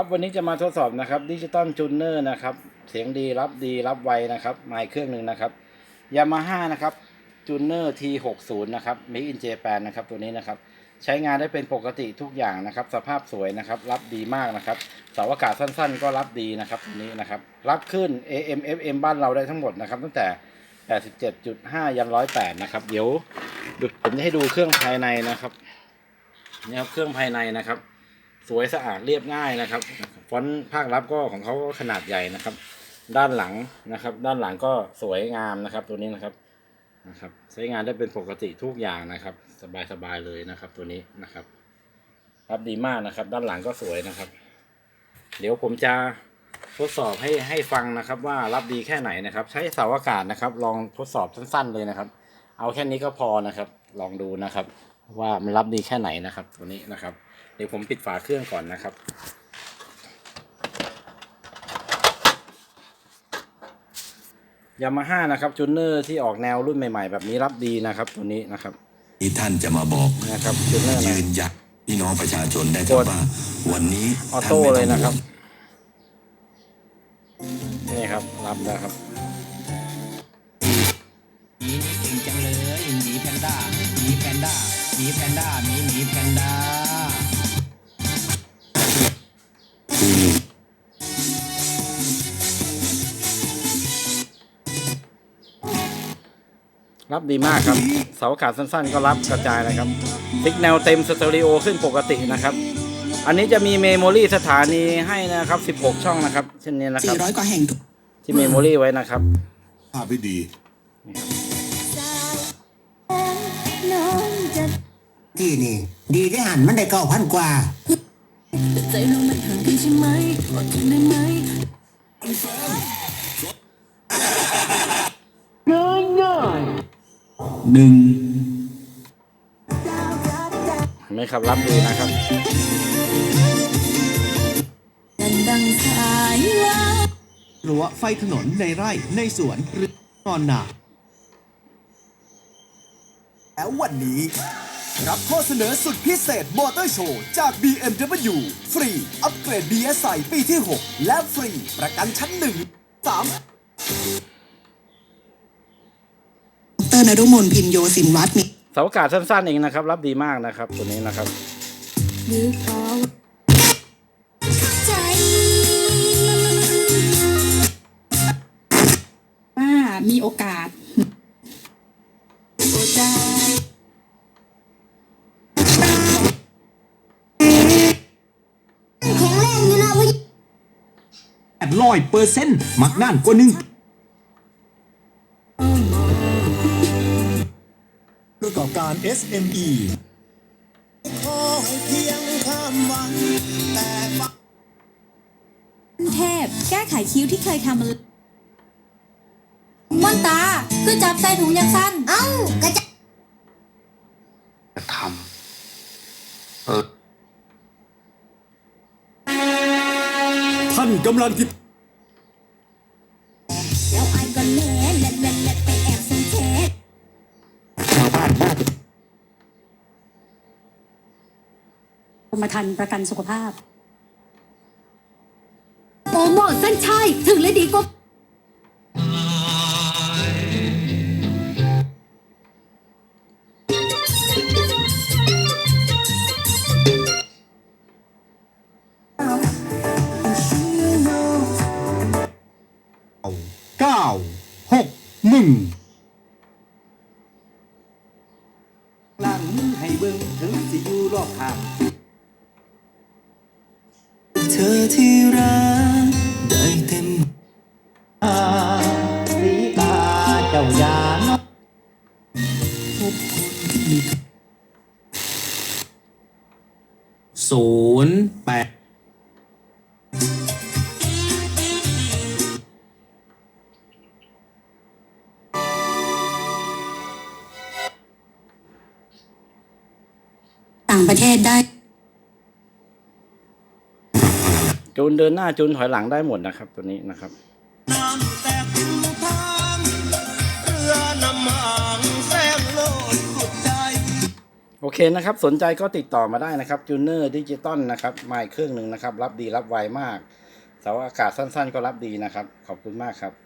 ครับวันนี้จะมาทดสอบนะครับดิจิตอลจูเนอร์นะครับ เสียงดีรับดีรับไวนะครับไมค์เครื่องหนึ่งนะครับยามาฮ่านะครับจูเนอร์ T60 นะครับ Made in Japan นะครับตัวนี้นะครับ ใช้งานได้เป็นปกติทุกอย่างนะครับ สภาพสวยนะครับ รับดีมากนะครับเสาอากาศสั้นๆ ก็รับดีนะครับตัวนี้นะครับ รับขึ้น AM FM บ้านเราได้ทั้งหมดนะครับ ตั้งแต่ 87.5 ยัน 108 นะครับ เดี๋ยวผมจะให้ดูเครื่องภายในนะครับนี่ครับเครื่องภายในนะครับ สวยสะอาดเรียบง่ายนะครับ ฟอนต์ภาครับก็ของเขาก็ขนาดใหญ่นะครับ ด้านหลังนะครับ ด้านหลังก็สวยงามนะครับ ตัวนี้นะครับนะครับ ใช้งานได้เป็นปกติทุกอย่างนะครับ สบายๆเลยนะครับ ตัวนี้นะครับรับดีมากนะครับ ด้านหลังก็สวยนะครับ เดี๋ยวผมจะทดสอบให้ให้ฟังนะครับว่ารับดีแค่ไหนนะครับ ใช้เสาอากาศนะครับ ลองทดสอบสั้นๆเลยนะครับ เอาแค่นี้ก็พอนะครับ ลองดูนะครับ ว่ามันรับดีแค่ไหนนะครับ ตัวนี้นะครับ เดี๋ยวผมปิดฝาเครื่องก่อนนะครับ ยามาฮ่านะครับจูเนอร์ที่ออกแนวรุ่นใหม่ ๆ แบบนี้รับดีนะครับ ตัวนี้นะครับที่ท่านจะมาบอกนะครับจูเนอร์ยืนะนยันพี่น้องประชาชนได้กครับดว่า วันนี้ออท่านโต้ไม่เลต้อยงนะครับห่วงนี่ครับรับนะครับ มีแพนด้าหมีหมีแพนด้ารับดีมากครับ เสาอากาศสั้นๆ ก็รับกระจายนะครับติ๊กแนวเต็มสเตอริโอขึ้นปกตินะครับ อันนี้จะมีเมมโมรีสถานีให้นะครับ 16 ช่องนะครับ เช่นนี้นะครับ400กว่าแห่งที่เมมโมรีไว้นะครับภาพไม่ดี ที่นี่ ดีที่หันมันได้เก้าพันกว่า ใจเรามันห่างกันใช่ไหมอดทนได้ไหมหนึ่งเห็นไหมครับรับดีนะครับ ดังดังสายว่ารั้วไฟถนนในไร่ในสวนหรือนอนหนา แล้ววันนี้ รับข้อเสนอสุดพิเศษมอเตอร์โชว์จาก BMW ฟรี อัปเกรด BS ใส่ปีที่ 6 และฟรี ประกันชั้น1 3เตอร์นรุมนพินโยสินวัฒน์มีเสาอากาศสั้นๆเองนะครับ รับดีมากนะครับตัวนี้นะครับหรือเพราะใจว่ามีโอกาส ดร้อยเปอร์เซ็นต์มักนั่นกว่าหนึ่งประกอบการ SME เทพ แก้ไขคิ้วที่เคยทำมันม่วนตา คือจับใส่ถุงยางสั้น เอ้ากระจ ท่านกำลังที่แล้วไอ้ก็เล่นเล่นเล่นเล่นไปแอบสังเกตชาวบ้านน่าจะกรมธรรม์ประกันสุขภาพ ให้เบิ่งถึงสิอยู่รอบข้างเธอที่รักได้เต็มสีตาเจ้ายาเนาะศูนย์แปด ประเทศได้ จูนเดินหน้าจูนถอยหลังได้หมดนะครับตัวนี้นะครับโอเคนะครับ สนใจก็ติดต่อมาได้นะครับจูเนอร์ดิจิตอลนะครับมาอีกเครื่องหนึ่งนะครับ รับดีรับไวมากเสาอากาศสั้นๆ ก็รับดีนะครับ ขอบคุณมากครับ